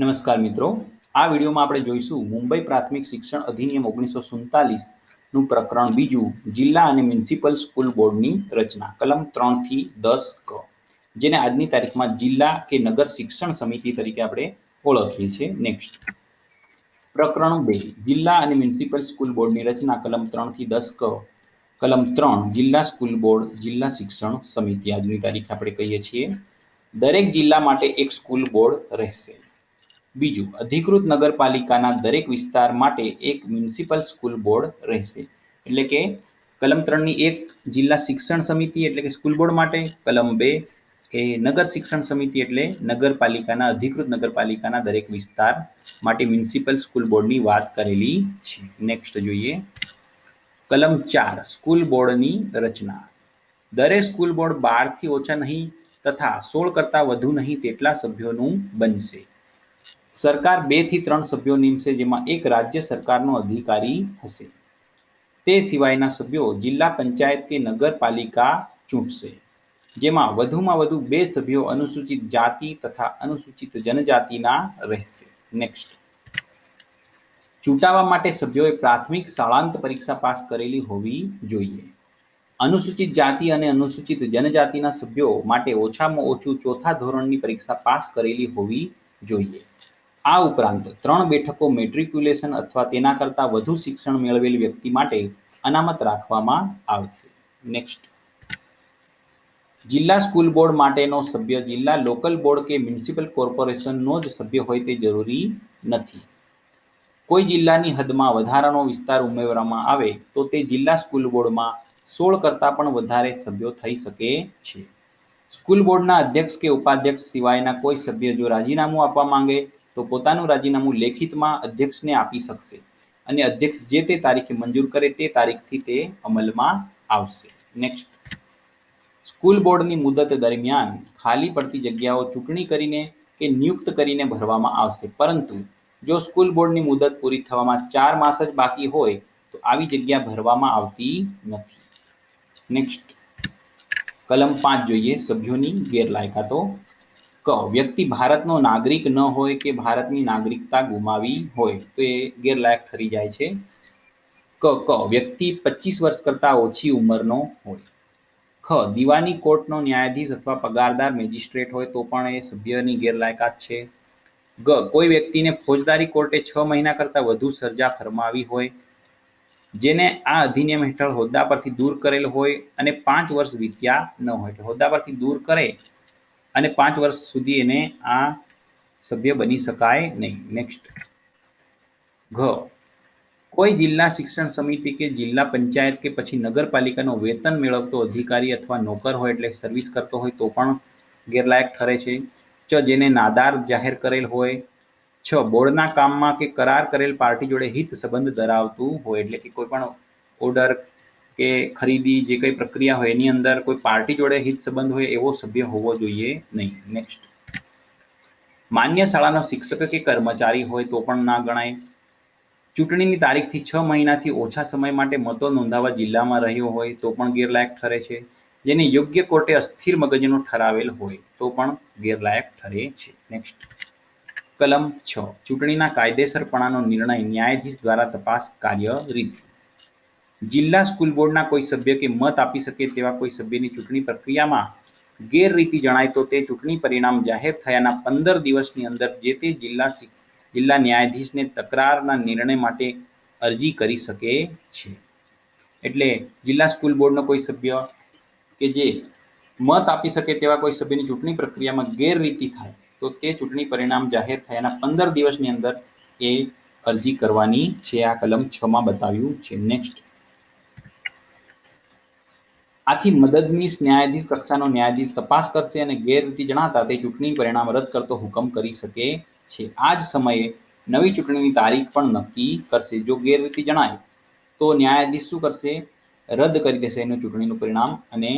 નમસ્કાર મિત્રો. આ વિડીયોમાં આપણે જોઈશું મુંબઈ પ્રાથમિક શિક્ષણ અધિનિયમ ઓગણીસો સુડતાલીસનું પ્રકરણ બીજું, જિલ્લા અને મ્યુનિસિપલ સ્કૂલ બોર્ડની રચના, કલમ ત્રણથી દસ ક, જેને આજની તારીખમાં જિલ્લા કે નગર શિક્ષણ સમિતિ તરીકે આપણે ઓળખીએ છીએ. નેક્સ્ટ પ્રકરણ બે, જિલ્લા અને મ્યુનિસિપલ સ્કૂલ બોર્ડની રચના, કલમ ત્રણથી દસ ક, કલમ ત્રણ, જિલ્લા સ્કૂલ બોર્ડ, જિલ્લા શિક્ષણ સમિતિ આજની તારીખ આપણે કહીએ છીએ. દરેક જિલ્લા માટે એક સ્કૂલ બોર્ડ રહેશે. બીજું, અધિકૃત નગરપાલિકાના દરેક વિસ્તાર માટે એક મ્યુનિસિપલ સ્કૂલ બોર્ડ રહેશે. એટલે કે કલમ ત્રણની એક જિલ્લા શિક્ષણ સમિતિ એટલે કે સ્કૂલ બોર્ડ માટે, કલમ બે એ નગર શિક્ષણ સમિતિ એટલે નગરપાલિકાના, અધિકૃત નગરપાલિકાના દરેક વિસ્તાર માટે મ્યુનિસિપલ સ્કૂલ બોર્ડની વાત કરેલી છે. નેક્સ્ટ જોઈએ. કલમ ચાર, સ્કૂલ બોર્ડની રચના. દરેક સ્કૂલ બોર્ડ બારથી ઓછા નહીં તથા સોળ કરતાં વધુ નહીં તેટલા સભ્યોનું બનશે. સરકાર બેથી ત્રણ સભ્યો નિમશે, જેમાં એક રાજ્ય સરકારનો અધિકારી હશે. તે સિવાયના સભ્યો જિલ્લા પંચાયત કે નગરપાલિકા ચૂંટશે, જેમાં વધુમાં વધુ બે સભ્યો અનુસૂચિત જાતિ તથા અનુસૂચિત જનજાતિના રહેશે. નેક્સ્ટ ચૂંટાવા માટે સભ્યોએ પ્રાથમિક શાળાંત પરીક્ષા પાસ કરેલી હોવી જોઈએ. અનુસૂચિત જાતિ અને અનુસૂચિત જનજાતિના સભ્યો માટે ઓછામાં ઓછું ચોથા ધોરણની પરીક્ષા પાસ કરેલી હોવી જોઈએ. આ ઉપરાંત ત્રણ બેઠકો મેટ્રિક્યુલેશન અથવા તેના કરતાં વધુ શિક્ષણ મેળવેલ વ્યક્તિ માટે અનામત રાખવામાં આવશે. નેક્સ્ટ જિલ્લા સ્કૂલ બોર્ડ માટેનો સભ્ય જિલ્લા લોકલ બોર્ડ કે મ્યુનિસિપલ કોર્પોરેશનનો જ સભ્ય હોય તે જરૂરી નથી. કોઈ જિલ્લાની હદમાં વધારાનો વિસ્તાર ઉમેરવામાં આવે તો તે જિલ્લા સ્કૂલ બોર્ડમાં સોળ કરતાં પણ વધારે સભ્યો થઈ શકે છે. સ્કૂલ બોર્ડના અધ્યક્ષ કે ઉપાધ્યક્ષ સિવાયના કોઈ સભ્ય જો રાજીનામું આપવા માંગે તો પોતાનું રાજીનામું લેખિતમાં અધ્યક્ષને આપી શકશે અને અધ્યક્ષ જે તે તારીખે મંજૂર કરે તે તારીખથી તે અમલમાં આવશે. નેક્સ્ટ સ્કૂલ બોર્ડની મુદત દરમિયાન ખાલી પડતી જગ્યાઓ ચૂંટણી કરીને કે નિયુક્ત કરીને ભરવામાં આવશે. પરંતુ જો સ્કૂલ બોર્ડની મુદત પૂરી થવામાં ચાર માસ જ બાકી હોય, તો આવી જગ્યા ભરવામાં આવતી નથી. નેક્સ્ટ કલમ પાંચ જોઈએ, સભ્યોની ગેરલાયકાતો ક વ્યક્તિ ભારતનો નાગરિક ન હોય કે ભારતની નાગરિકતા ગુમાવી હોય, તો એ ગેરલાયક ઠરી જાય છે. ક ક વ્યક્તિ પચીસ વર્ષ કરતાં ઓછી ઉંમરનો હોય. ખ, દીવાની કોર્ટનો ન્યાયાધીશ અથવા પગારદાર મેજિસ્ટ્રેટ હોય તો પણ એ સભ્યની ગેરલાયકાત છે. ગ, કોઈ વ્યક્તિને ફોજદારી કોર્ટે છ મહિના કરતાં વધુ સજા ફરમાવી હોય, જેને આ અધિનિયમ હેઠળ હોદ્દા પરથી દૂર કરેલ હોય અને પાંચ વર્ષ વીત્યા ન હોય. હોદ્દા પરથી દૂર કરે અને પાંચ વર્ષ સુધી એને આ સભ્ય બની શકાય નહીં. નેક્સ્ટ ઘ. કોઈ જિલ્લા શિક્ષણ સમિતિ કે જિલ્લા પંચાયત કે પછી નગરપાલિકાનો વેતન મેળવતો અધિકારી અથવા નોકર હોય એટલે સર્વિસ કરતો હોય તો પણ ગેરલાયક ઠરે છે. ચ જેને નાદાર જાહેર કરેલ હોય. છ. બોર્ડના કામમાં કે કરાર કરેલ પાર્ટી જોડે હિત સંબંધ ધરાવતું હોય એટલે કે કોઈ પણ ઓર્ડર કે ખરીદી જે કંઈ પ્રક્રિયા હોય એની અંદર કોઈ પાર્ટી જોડે હિત સંબંધ હોય એવો સભ્ય હોવો જોઈએ નહીં. નેક્સ્ટ માન્ય શાળાનો શિક્ષક કે કર્મચારી હોય તો પણ ના ગણાય. ચૂંટણીની તારીખથી છ મહિનાથી ઓછા સમય માટે મતો નોંધાવા જિલ્લામાં રહ્યો હોય તો પણ ગેરલાયક ઠરે છે. જેને યોગ્ય કોર્ટે અસ્થિર મગજનો ઠરાવેલ હોય તો પણ ગેરલાયક ઠરે છે. નેક્સ્ટ કલમ છ. ચૂંટણીના કાયદેસરપણાનો નિર્ણય ન્યાયાધીશ દ્વારા તપાસ કાર્ય રીત જિલ્લા સ્કૂલ બોર્ડના કોઈ સભ્ય કે મત આપી શકે તેવા કોઈ સભ્યની ચૂંટણી પ્રક્રિયામાં ગેરરીતિ જણાય તો તે ચૂંટણી પરિણામ જાહેર થયાના પંદર દિવસની અંદર જે તે જિલ્લા જિલ્લા ન્યાયાધીશને તકરારના નિર્ણય માટે અરજી કરી શકે છે. એટલે જિલ્લા સ્કૂલ બોર્ડનો કોઈ સભ્ય કે જે મત આપી શકે તેવા કોઈ સભ્યની ચૂંટણી પ્રક્રિયામાં ગેરરીતિ થાય તો તે ચૂંટણી પરિણામ જાહેર થયાના પંદર દિવસની અંદર એ અરજી કરવાની છે. આ કલમ છમાં બતાવ્યું છે. નેક્સ્ટ આથી મદદનીશ ન્યાયાધીશ, કક્ષાનો ન્યાયાધીશ તપાસ કરશે અને ગેરરીતિ જણાતા તે ચૂંટણી પરિણામ રદ કરતો હુકમ કરી શકે છે. આ જ સમયે નવી ચૂંટણીની તારીખ પણ નક્કી કરશે. જો ગેરરીતિ જણાય તો ન્યાયાધીશ શું કરશે? રદ કરી દેશે એનું ચૂંટણીનું પરિણામ અને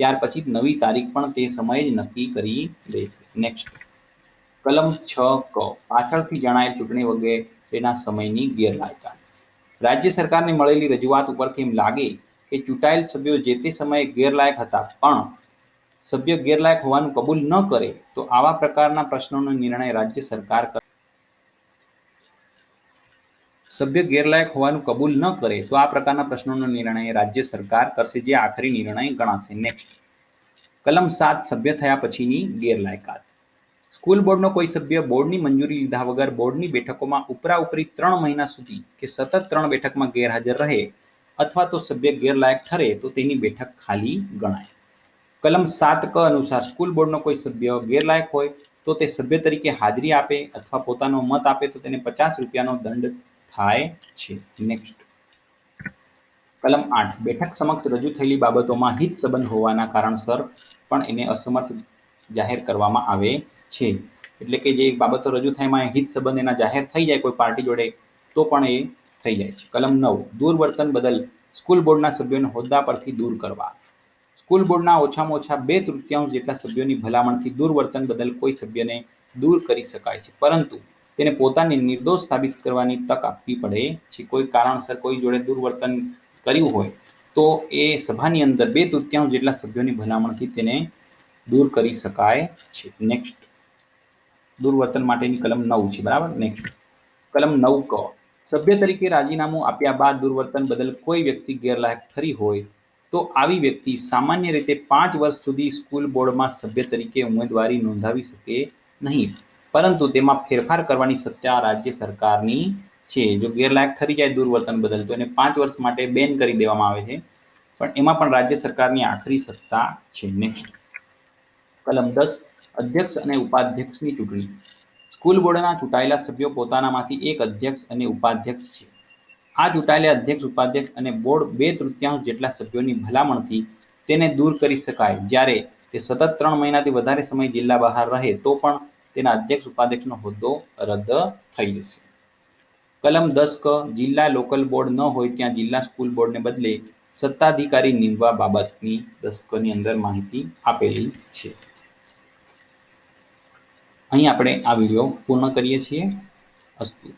ત્યાર પછી નવી તારીખ પણ તે સમયે જ નક્કી કરી દેશે. નેક્સ્ટ કલમ છ ક. પાછળથી જણાયેલ ચૂંટણી વગેરેના સમયની ગેરલાયકાત. રાજ્ય સરકારને મળેલી રજૂઆત ઉપરથી એમ લાગે? કે ચૂંટાયેલ સભ્યો જે તે સમયે ગેરલાયક હતા. પણ સભ્ય ગેરલાયક હોવાનું કબૂલ ન કરે તો આવા પ્રકારના પ્રશ્નોનો નિર્ણય રાજ્ય સરકાર કરે. સભ્ય ગેરલાયક હોવાનું કબૂલ ન કરે તો આ પ્રકારના પ્રશ્નોનો નિર્ણય રાજ્ય સરકાર કરશે જે આખરી નિર્ણય ગણાશે. નેક્સ્ટ કલમ સાત સભ્ય થયા પછીની ગેરલાયકાત. સ્કૂલ બોર્ડનો કોઈ સભ્ય બોર્ડની મંજૂરી લીધા વગર બોર્ડની બેઠકોમાં ઉપરા ઉપરી ત્રણ મહિના સુધી કે સતત ત્રણ બેઠકમાં ગેરહાજર રહે અથવા તો સભ્ય ગેરલાયક ઠરે, તો તેની બેઠક ખાલી ગણાય. કલમ સાત ક અનુસાર સ્કૂલ બોર્ડનો કોઈ સભ્ય ગેરલાયક હોય, તો તે સભ્ય તરીકે હાજરી આપે અથવા પોતાનો મત આપે, તો તેને પચાસ રૂપિયાનો દંડ થાય છે. નેક્સ્ટ કલમ આઠ. બેઠક સમક્ષ રજૂ થયેલી બાબતોમાં હિત સંબંધ હોવાના કારણસર પણ એને અસમર્થ જાહેર કરવામાં આવે છે. એટલે કે જે બાબતો રજૂ થાય એમાં હિત સંબંધ એના જાહેર થઈ જાય કોઈ પાર્ટી જોડે, તો પણ એ થઈ જાય છે. કલમ નવ, દુર્વર્તન બદલ સ્કૂલ બોર્ડના સભ્યોને હોદ્દા પરથી દૂર કરવા. સ્કૂલ બોર્ડના ઓછામાં ઓછા બે તૃતીયાંશ જેટલા સભ્યોની ભલામણથી દુર્વર્તન બદલ કોઈ સભ્યને દૂર કરી શકાય છે. પરંતુ તેને પોતાને નિર્દોષ સાબિત કરવાની તક આપવી પડે છે. કોઈ કારણસર કોઈ જોડે દુર્વર્તન કર્યું હોય તો એ સભાની અંદર બે તૃતીયાંશ જેટલા સભ્યોની ભલામણથી તેને દૂર કરી શકાય છે. નેક્સ્ટ દુર્વર્તન માટેની કલમ નવ છે. બરાબર? નેક્સ્ટ કલમ નવ ક. સભ્ય તરીકે રાજીનામું આપ્યા બાદ દુર્વર્તન બદલ કોઈ વ્યક્તિ ગેરલાયક ઠરી હોય તો આવી વ્યક્તિ સામાન્ય રીતે પાંચ વર્ષ સુધી સ્કૂલ બોર્ડમાં સભ્ય તરીકે ઉમેદવારી નોંધાવી શકે નહીં. પરંતુ તેમાં ફેરફાર કરવાની સત્તા રાજ્ય સરકારની છે. જો ગેરલાયક ઠરી જાય દુર્વર્તન બદલ, તો એને પાંચ વર્ષ માટે બેન કરી દેવામાં આવે છે. પણ એમાં પણ રાજ્ય સરકારની આખરી સત્તા છે. નેક્સ્ટ કલમ દસ. અધ્યક્ષ અને ઉપાધ્યક્ષની ચૂંટણી. સ્કૂલ બોર્ડના ચૂંટાયેલા સભ્યો પોતાનામાંથી એક અધ્યક્ષ અને ઉપાધ્યક્ષ છે. આ ચૂંટાયેલા અધ્યક્ષ, ઉપાધ્યક્ષ અને બોર્ડ બે તૃતીયાંશ જેટલા સભ્યોની ભલામણથી તેને દૂર કરી શકાય. જ્યારે તે સતત ત્રણ મહિનાથી વધારે સમય જિલ્લા બહાર રહે, તો પણ તેના અધ્યક્ષ, ઉપાધ્યક્ષનો હોદ્દો રદ થઈ જશે. કલમ દસ ક, જિલ્લા લોકલ બોર્ડ ન હોય ત્યાં જિલ્લા સ્કૂલ બોર્ડને બદલે સત્તાધિકારી નીમવા બાબતની દસ કની અંદર માહિતી આપેલી છે. અહીં આપણે આ વીડિયો પૂર્ણ કરીએ છીએ. અસ્તુ.